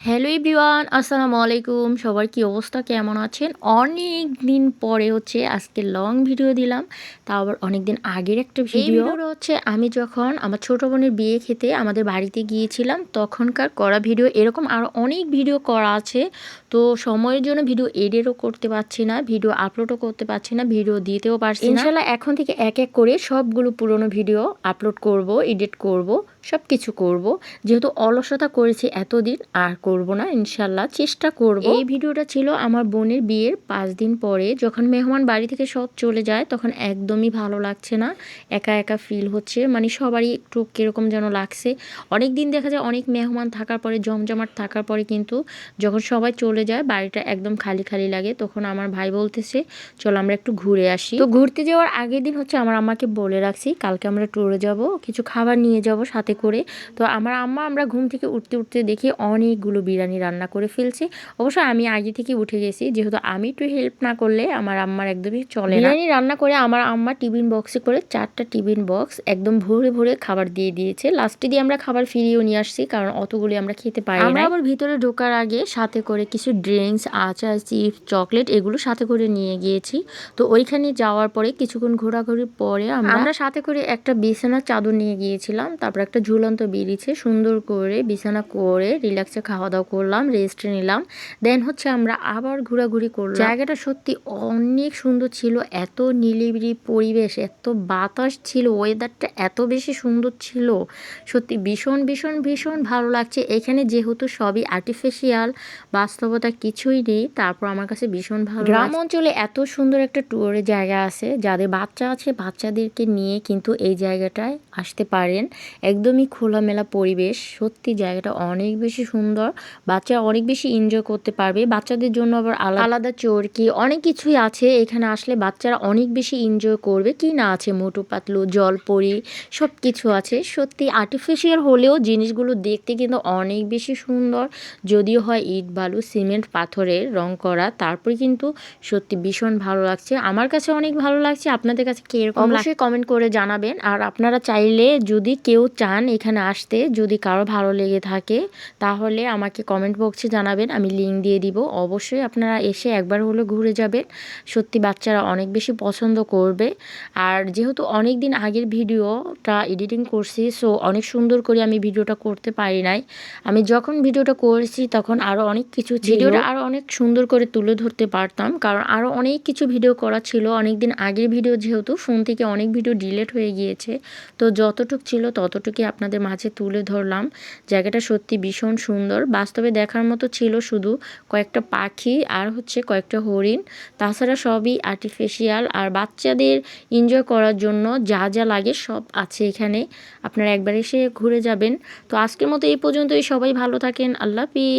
Hello everyone আসসালামু আলাইকুম। সবার কি অবস্থা? কেমন আছেন? অনেক দিন পরে হচ্ছে আজকে লং ভিডিও দিলাম তা আবার অনেক দিন আগের একটা ভিডিও। হচ্ছে আমি যখন আমার ছোট বোনের বিয়ে খেতে আমাদের বাড়িতে গিয়েছিলাম তখনকার করা ভিডিও। এরকম আরও অনেক ভিডিও করা আছে। তো সময়ের জন্য ভিডিও এডিটও করতে পারছি না ভিডিও আপলোডও করতে পারছি না ভিডিও দিতেও পারছি না। ইনশাল্লাহ এখন থেকে এক এক করে সবগুলো পুরনো ভিডিও আপলোড করব এডিট করব সব কিছু করব। যেহেতু অলসতা করেছি এতদিন আর করব না ইনশাল্লাহ চেষ্টা করব। এই ভিডিওটা ছিল আমার বোনের বিয়ের পাঁচ দিন পরে। যখন মেহমান বাড়ি থেকে সব চলে যায় তখন একদমই ভালো লাগছে না। একা একা ফিল হচ্ছে মানে সবারই একটু কীরকম যেন লাগছে। অনেক দিন দেখা যায় অনেক মেহমান থাকার পরে জমজমাট থাকার পরে কিন্তু যখন সবাই চলে যায় বাড়িটা একদম খালি খালি লাগে। তখন আমার ভাই বলতেছে চলো আমরা একটু ঘুরে আসি। তো ঘুরতে যাওয়ার আগের দিন হচ্ছে আমার আম্মাকে বলে রাখছি কালকে আমরা ট্যুরে যাব কিছু খাবার নিয়ে যাব সাথে করে। তো আমার আম্মা আমরা ঘুম থেকে উঠতে উঠতে দেখি অনেকগুলো বিরিয়ানি রান্না করে ফেলছি। অবশ্য আমি আগে থেকে উঠে গেছি যেহেতু আমি একটু হেল্প না করলে আমার আম্মার একদমই চলে বিরিয়ানি রান্না করে আমার আম্মা টিফিন বক্সে করে চারটা টিফিন বক্স একদম ভরে ভরে খাবার দিয়ে দিয়েছে। লাস্টে দিয়ে আমরা খাবার ফিরিয়েও নিয়ে আসছি কারণ অতগুলি আমরা খেতে পারি আমরা আবার ভিতরে ঢোকার আগে সাথে করে কিছু ড্রিঙ্কস আচার চিপস চকলেট এগুলো সাথে করে নিয়ে গিয়েছি। তো ওইখানে যাওয়ার পরে কিছুক্ষণ ঘোরাঘুরির পরে আমরা সাথে করে একটা বিছানার চাদর নিয়ে গিয়েছিলাম, তারপর একটা ঝুলন্ত বেরিয়েছে সুন্দর করে বিছানা করে রিল্যাক্সে খাওয়া দাওয়া করলাম রেস্ট নিলাম। দেন হচ্ছে আমরা আবার ঘোরাঘুরি করলাম। জায়গাটা সত্যি অনেক সুন্দর ছিল, এত নিলিবিলি পরিবেশ, এত বাতাস ছিল ওয়েদারটা এত বেশি সুন্দর ছিল। সত্যি ভীষণ ভীষণ ভীষণ ভালো লাগছে। এখানে যেহেতু সবই আর্টিফিশিয়াল বাস্তবতা কিছুই নেই। তারপর আমার কাছে ভীষণ ভালো গ্রাম অঞ্চলে এত সুন্দর একটা ট্যুরের জায়গা আছে যাদের বাচ্চা আছে বাচ্চাদেরকে নিয়ে কিন্তু এই জায়গাটায় আসতে পারেন। একদমই খোলামেলা পরিবেশ সত্যি জায়গাটা অনেক বেশি সুন্দর। বাচ্চা অনেক বেশি এনজয় করতে পারবে। বাচ্চাদের জন্য আবার আলাদা আলাদা চরকি অনেক কিছুই আছে। এখানে আসলে বাচ্চারা অনেক বেশি এনজয় করবে। কি না আছে মোটু পাতলু জলপরি সব কিছু আছে। সত্যি আর্টিফিশিয়াল হলেও জিনিসগুলো দেখতে কিন্তু অনেক বেশি সুন্দর। যদিও হয় ইট বালু সিমেন্ট পাথরের রং করা, তারপরে কিন্তু সত্যি ভীষণ ভালো লাগছে। আমার কাছে অনেক ভালো লাগছে। আপনাদের কাছে কীরকম অবশ্যই কমেন্ট করে জানাবেন। আর আপনারা চাইলে যদি কেউ চান এখানে আসতে, যদি কারও ভালো লেগে থাকে, তাহলে আমাকে কমেন্ট বক্সে জানাবেন। আমি লিঙ্ক দিয়ে দিব। অবশ্যই আপনারা এসে একবার হলে ঘুরে যাবেন। সত্যি বাচ্চারা অনেক বেশি পছন্দ করবে। আর যেহেতু অনেক দিন আগের ভিডিওটা এডিটিং করছি সো অনেক সুন্দর করে আমি ভিডিওটা করতে পারি নাই। আমি যখন ভিডিওটা করেছি, তখন আরও অনেক কিছু ভিডিওটা আরও অনেক সুন্দর করে তুলে ধরতে পারতাম। কারণ আরও অনেক কিছু ভিডিও করা ছিল। অনেক দিন আগের ভিডিও যেহেতু ফোন থেকে অনেক ভিডিও ডিলেট হয়ে গিয়েছে। তো যতটুক ছিল ততটুকুই আপনাদের মাঝে তুলে ধরলাম। জায়গাটা সত্যি ভীষণ সুন্দর। বাস্তবে দেখার মতো ছিল শুধু কয়েকটা পাখি আর হচ্ছে কয়েকটা হরিণ। তাছাড়া সবই আর্টিফিশিয়াল আর বাচ্চাদের এনজয় করার জন্য যা যা লাগে সব আছে এখানে। আপনারা একবার এসে ঘুরে যাবেন। তো আজকের মতো এই পর্যন্তই। সবাই ভালো থাকেন। আল্লাহ হাফিজ।